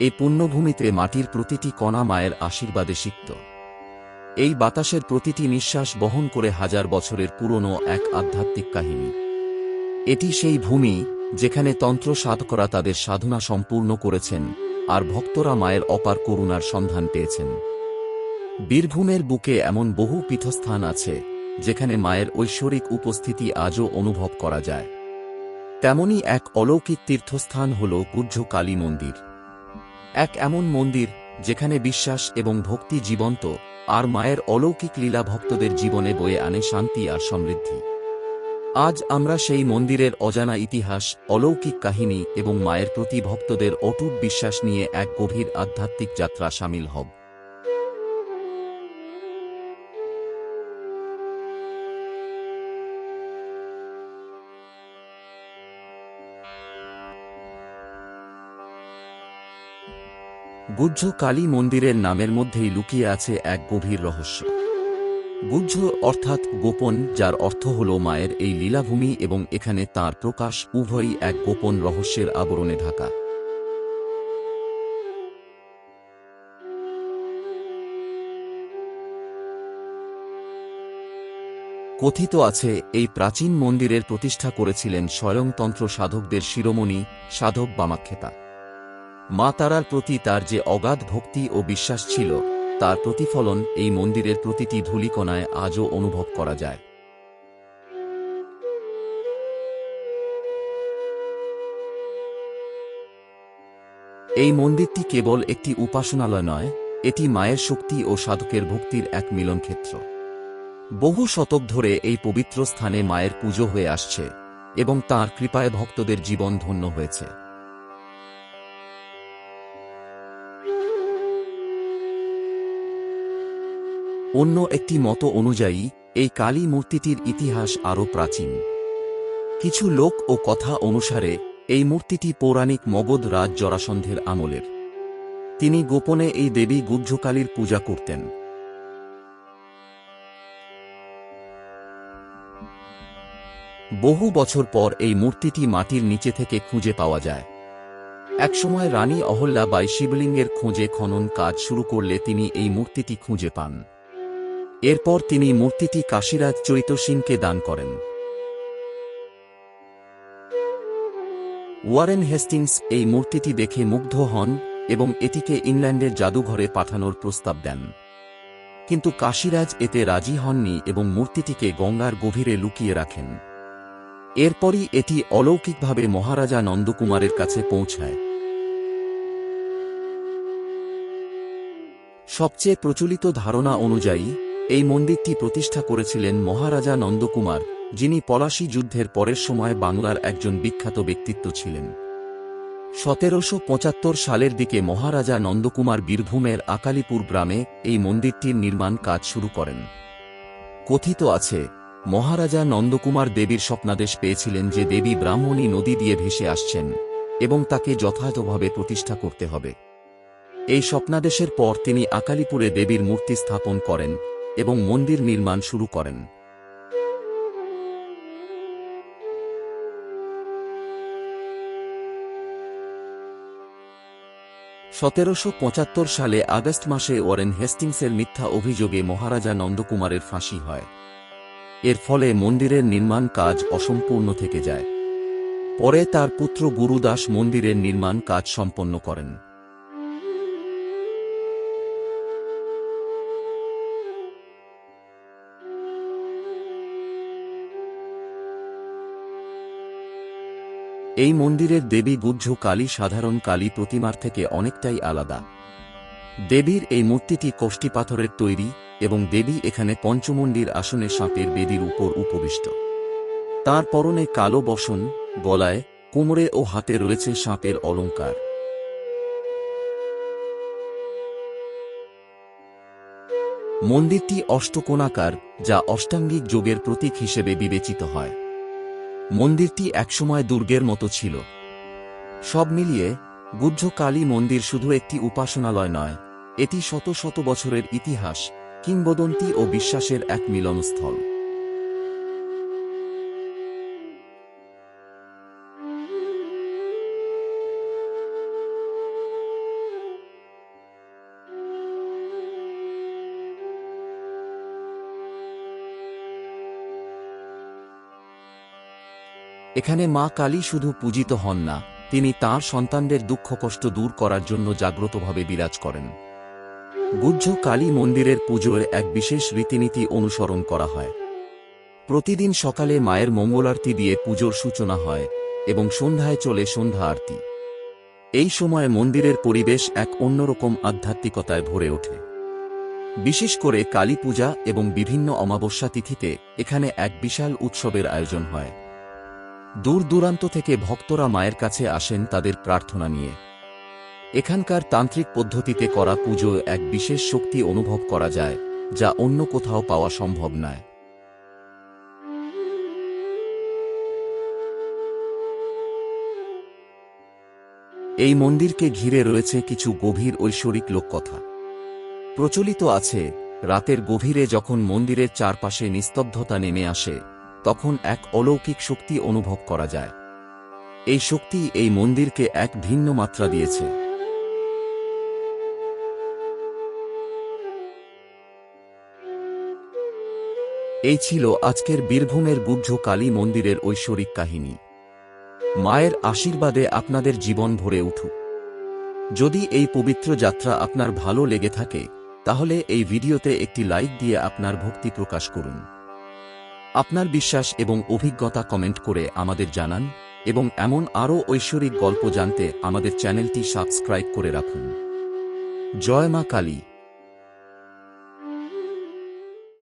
এই পুণ্যভূমিতে মাটির প্রতিটি কণা মায়ের আশীর্বাদে সিক্ত। এই বাতাসের প্রতিটি নিঃশ্বাস বহন করে হাজার বছরের পুরনো এক আধ্যাত্মিক কাহিনী। এটি সেই ভূমি যেখানে তন্ত্র সাধকরা তাদের সাধনা সম্পূর্ণ করেছেন আর ভক্তরা মায়ের অপার করুণার সন্ধান পেয়েছেন। বীরভূমের বুকে এমন বহু পীঠস্থান আছে যেখানে মায়ের ঐশ্বরিক উপস্থিতি আজও অনুভব করা যায়। তেমনি এক অলৌকিক তীর্থস্থান হল পূজ্য কালী মন্দির। এক এমন মন্দির, যেখানে বিশ্বাস এবং ভক্তি জীবন্ত, আর মায়ের অলৌকিক লীলা ভক্তদের জীবনে বয়ে আনে শান্তি আর সমৃদ্ধি। আজ আমরা সেই মন্দিরের অজানা ইতিহাস, অলৌকিক কাহিনী এবং মায়ের প্রতি ভক্তদের অটুট বিশ্বাস নিয়ে এক গভীর আধ্যাত্মিক যাত্রা সামিল হব। গুজ্জ কালী মন্দিরের নামের মধ্যেই লুকিয়ে আছে এক গভীর রহস্য। গুজ্জ অর্থাৎ গোপন, যার অর্থ হল মায়ের এই লীলাভূমি এবং এখানে তার প্রকাশ উভয়ই এক গোপন রহস্যের আবরণে ঢাকা। কথিত আছে, এই প্রাচীন মন্দিরের প্রতিষ্ঠা করেছিলেন স্বয়ংতন্ত্র সাধকদের শিরোমণি সাধক বামাক্ষেতা মা তারার প্রতি তার যে অগাধ ভক্তি ও বিশ্বাস ছিল, তার প্রতিফলন এই মন্দিরের প্রতিটি ধূলিকণায় আজও অনুভব করা যায়। এই মন্দিরটি কেবল একটি উপাসনালয় নয়, এটি মায়ের শক্তি ও সাধকের ভক্তির এক মিলনক্ষেত্র। বহু শতক ধরে এই পবিত্র স্থানে মায়ের পুজো হয়ে আসছে এবং তার কৃপায় ভক্তদের জীবন ধন্য হয়েছে। অন্য একটি মত অনুযায়ী, এই কালী মূর্তিটির ইতিহাস আরও প্রাচীন। কিছু লোক ও কথা অনুসারে, এই মূর্তিটি পৌরাণিক মগধ রাজ জরাসন্ধের আমলের। তিনি গোপনে এই দেবী গুজ্জকালীর পূজা করতেন। বহু বছর পর এই মূর্তিটি মাটির নিচে থেকে খুঁজে পাওয়া যায়। একসময় রানী অহল্যা বাই শিবলিঙ্গের খোঁজে খনন কাজ শুরু করলে তিনি এই মূর্তিটি খুঁজে পান। এরপর তিনি মূর্তিটি কাশীরাজ চৈত সিংকে দান করেন। ওয়ারেন হেস্টিংস এই মূর্তিটি দেখে মুগ্ধ হন এবং এটিকে ইংল্যান্ডের জাদুঘরে পাঠানোর প্রস্তাব দেন। কিন্তু কাশীরাজ এতে রাজি হননি এবং মূর্তিটিকে গঙ্গার গভীরে লুকিয়ে রাখেন। এরপরই এটি অলৌকিকভাবে মহারাজা নন্দকুমারের কাছে পৌঁছায়। সবচেয়ে প্রচলিত ধারণা অনুযায়ী এই মন্দিরটি প্রতিষ্ঠা করেছিলেন মহারাজা নন্দকুমার, যিনি পলাশী যুদ্ধের পরের সময় বাংলার একজন বিখ্যাত ব্যক্তিত্ব ছিলেন। সতেরোশো পঁচাত্তর সালের দিকে মহারাজা নন্দকুমার বীরভূমের আকালিপুর গ্রামে এই মন্দিরটির নির্মাণ কাজ শুরু করেন। কথিত আছে, মহারাজা নন্দকুমার দেবীর স্বপ্নাদেশ পেয়েছিলেন যে দেবী ব্রাহ্মণী নদী দিয়ে ভেসে আসছেন এবং তাকে যথাযথভাবে প্রতিষ্ঠা করতে হবে। এই স্বপ্নাদেশের পর তিনি আকালিপুরে দেবীর মূর্তি স্থাপন করেন এবং মন্দির নির্মাণ শুরু করেন। সতেরোশো পঁচাত্তর সালে আগস্ট মাসে ওয়ারেন হেস্টিংসের মিথ্যা অভিযোগে মহারাজা নন্দকুমারের ফাঁসি হয়। এর ফলে মন্দিরের নির্মাণ কাজ অসম্পূর্ণ থেকে যায়। পরে তার পুত্র গুরুদাস মন্দিরের নির্মাণ কাজ সম্পন্ন করেন। এই মন্দিরের দেবী গুজ্জ কালী সাধারণ কালী প্রতিমার থেকে অনেকটাই আলাদা। দেবীর এই মূর্তিটি কষ্টি পাথরের তৈরি এবং দেবী এখানে পঞ্চমন্ডির আসনে সাপের বেদির উপর উপবিষ্ট। তার পরনে কালো বসন, গলায়, কোমরে ও হাতে রয়েছে সাপের অলঙ্কার মন্দিরটি অষ্টকোণাকার, যা অষ্টাঙ্গিক যোগের প্রতীক হিসেবে বিবেচিত হয়। মন্দিরটি একসময় দুর্গের মতো ছিল। সব মিলিয়ে গুজ্জ কালী মন্দির শুধু একটি উপাসনালয় নয়, এটি শত শত বছরের ইতিহাস, কিংবদন্তি ও বিশ্বাসের এক মিলনস্থল। এখানে মা কালী শুধু পূজিত হন না, তিনি তাঁর সন্তানদের দুঃখ কষ্ট দূর করার জন্য জাগ্রতভাবে বিরাজ করেন। গুজ্জ কালী মন্দিরের পুজোর এক বিশেষ রীতিনীতি অনুসরণ করা হয়। প্রতিদিন সকালে মায়ের মঙ্গলারতি দিয়ে পুজোর সূচনা হয় এবং সন্ধ্যায় চলে সন্ধ্যা আরতি। এই সময় মন্দিরের পরিবেশ এক অন্যরকম আধ্যাত্মিকতায় ভরে ওঠে। বিশেষ করে কালী পূজা এবং বিভিন্ন অমাবস্যা তিথিতে এখানে এক বিশাল উৎসবের আয়োজন হয়। দূর দূরান্ত থেকে ভক্তরা মায়ের কাছে আসেন তাদের প্রার্থনা নিয়ে। এখানকার তান্ত্রিক পদ্ধতিতে করা পুজো এক বিশেষ শক্তি অনুভব করা যায়, যা অন্য কোথাও পাওয়া সম্ভব নয়। এই মন্দিরকে ঘিরে রয়েছে কিছু গভীর ঐশ্বরিক লোককথা। প্রচলিত আছে, রাতের গভীরে যখন মন্দিরের চারপাশে নিস্তব্ধতা নেমে আসে তখন এক অলৌকিক শক্তি অনুভব করা যায়। এই শক্তি এই মন্দিরকে এক ভিন্ন মাত্রা দিয়েছে। এই ছিল আজকের বীরভূমের গুজ্জ কালী মন্দিরের ঐশ্বরিক কাহিনী। মায়ের আশীর্বাদে আপনাদের জীবন ভরে উঠুক। যদি এই পবিত্র যাত্রা আপনার ভালো লেগে থাকে, তাহলে এই ভিডিওতে একটি লাইক দিয়ে আপনার ভক্তি প্রকাশ করুন। আপনার বিশ্বাস এবং অভিজ্ঞতা কমেন্ট করে আমাদের জানান, এবং এমন আরও ঐশ্বরিক গল্প জানতে আমাদের চ্যানেলটি সাবস্ক্রাইব করে রাখুন। জয় মা কালী।